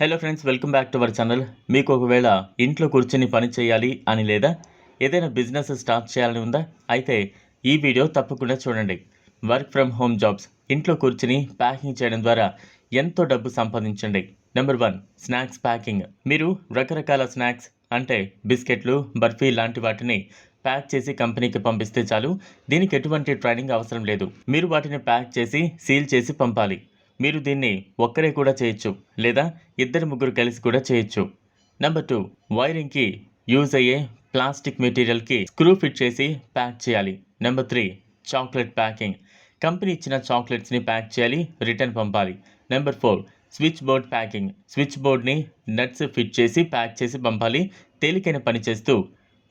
Hello friends welcome back to our channel మీకు ఒకవేళ ఇంట్లో కూర్చొని పని చేయాలి అని లేదా ఏదైనా బిజినెస్ స్టార్ట్ చేయాలని ఉందా? అయితే ఈ వీడియో తప్పకుండా చూడండి. వర్క్ ఫ్రమ్ హోమ్ జాబ్స్ ఇంట్లో కూర్చుని ప్యాకింగ్ చేయడం ద్వారా ఎంతో డబ్బు సంపాదించండి. నెంబర్ వన్ స్నాక్స్ ప్యాకింగ్ మీరు రకరకాల స్నాక్స్ అంటే బిస్కెట్లు బర్ఫీ లాంటి వాటిని ప్యాక్ చేసి కంపెనీకి పంపిస్తే చాలు. దీనికి ఎటువంటి ట్రైనింగ్ అవసరం లేదు. మీరు వాటిని ప్యాక్ చేసి సీల్ చేసి పంపాలి. మీరు దీన్ని ఒక్కరే కూడా చేయొచ్చు లేదా ఇద్దరు ముగ్గురు కలిసి కూడా చేయొచ్చు. నెంబర్ టూ వైరింగ్కి యూజ్ అయ్యే ప్లాస్టిక్ మెటీరియల్కి స్క్రూ ఫిట్ చేసి ప్యాక్ చేయాలి. Number three chocolate packing company ఇచ్చిన చాక్లెట్స్ని ప్యాక్ చేయాలి రిటర్న్ పంపాలి. Number four switch board packing switch బోర్డ్ని nuts fit చేసి ప్యాక్ చేసి పంపాలి. తేలికైన పని చేస్తూ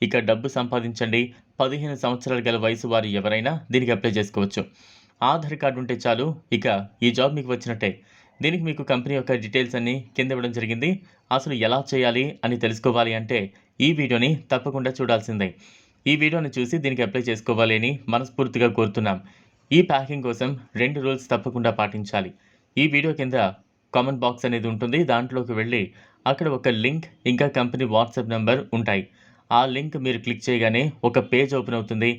ఇక డబ్బు సంపాదించండి. పదిహేను సంవత్సరాలు గల వయసు వారు ఎవరైనా దీనికి అప్లై చేసుకోవచ్చు. ఆధార్ కార్డు ఉంటే చాలు. ఇక ఈ జాబ్ మీకు వచ్చినట్టే. దీనికి మీకు కంపెనీ యొక్క డీటెయిల్స్ అన్నీ కింద ఇవ్వడం జరిగింది. అసలు ఎలా చేయాలి అని తెలుసుకోవాలి అంటే ఈ వీడియోని తప్పకుండా చూడాల్సిందే. ఈ వీడియోని చూసి దీనికి అప్లై చేసుకోవాలి అని మనస్ఫూర్తిగా కోరుతున్నాం. ఈ ప్యాకింగ్ కోసం రెండు రూల్స్ తప్పకుండా పాటించాలి. ఈ వీడియో కింద కామెంట్ బాక్స్ అనేది ఉంటుంది. దాంట్లోకి వెళ్ళి అక్కడ ఒక లింక్ ఇంకా కంపెనీ వాట్సాప్ నెంబర్ ఉంటాయి. ఆ లింక్ మీరు క్లిక్ చేయగానే ఒక పేజ్ ఓపెన్ అవుతుంది.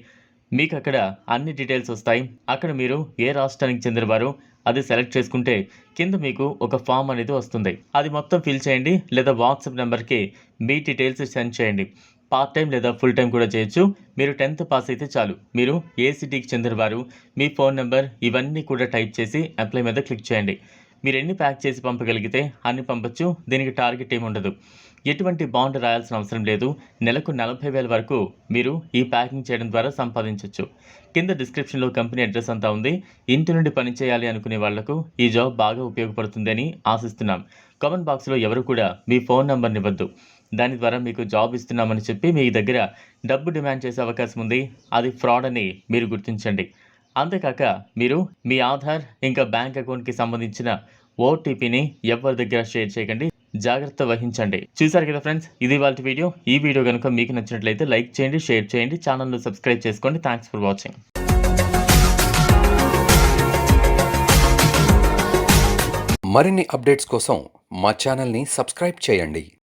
మీకు అక్కడ అన్ని డీటెయిల్స్ వస్తాయి. అక్కడ మీరు ఏ రాష్ట్రానికి చెందినవారు అది సెలెక్ట్ చేసుకుంటే కింద మీకు ఒక ఫామ్ అనేది వస్తుంది. అది మొత్తం ఫిల్ చేయండి లేదా వాట్సాప్ నెంబర్కి మీ డీటెయిల్స్ సెండ్ చేయండి. పార్ట్ టైం లేదా ఫుల్ టైం కూడా చేయొచ్చు. మీరు టెన్త్ పాస్ అయితే చాలు. మీరు ఏ సిటీకి చెందినవారు మీ ఫోన్ నెంబర్ ఇవన్నీ కూడా టైప్ చేసి అప్లై మీద క్లిక్ చేయండి. మీరు ఎన్ని ప్యాక్ చేసి పంపగలిగితే అన్ని పంపచ్చు. దీనికి టార్గెట్ ఏమి ఉండదు. ఎటువంటి బాండ్ రాయాల్సిన అవసరం లేదు. నెలకు నలభై వేల వరకు మీరు ఈ ప్యాకింగ్ చేయడం ద్వారా సంపాదించవచ్చు కింద డిస్క్రిప్షన్లో కంపెనీ అడ్రస్ అంతా ఉంది. ఇంటి నుండి పని చేయాలి అనుకునే వాళ్ళకు ఈ జాబ్ బాగా ఉపయోగపడుతుందని ఆశిస్తున్నాం. కామెంట్ బాక్స్లో ఎవరు కూడా మీ ఫోన్ నెంబర్ని ఇవ్వద్దు. దాని ద్వారా మీకు జాబ్ ఇస్తున్నామని చెప్పి మీ దగ్గర డబ్బు డిమాండ్ చేసే అవకాశం ఉంది. అది ఫ్రాడ్ అని మీరు గుర్తించండి. అంతేకాక మీరు మీ ఆధార్ ఇంకా బ్యాంక్ అకౌంట్కి సంబంధించిన ఓటీపీని ఎవరి దగ్గర షేర్ చేయకండి జాగ్రత్త వహించండి. చూసారు కదా ఫ్రెండ్స్? ఇది వాళ్ళ వీడియో. ఈ వీడియో కనుక మీకు నచ్చినట్లయితే లైక్ చేయండి షేర్ చేయండి ఛానల్ను సబ్స్క్రైబ్ చేసుకోండి. Thanks for watching. మరిన్ని అప్డేట్స్ కోసం మా ఛానల్ని సబ్స్క్రైబ్ చేయండి.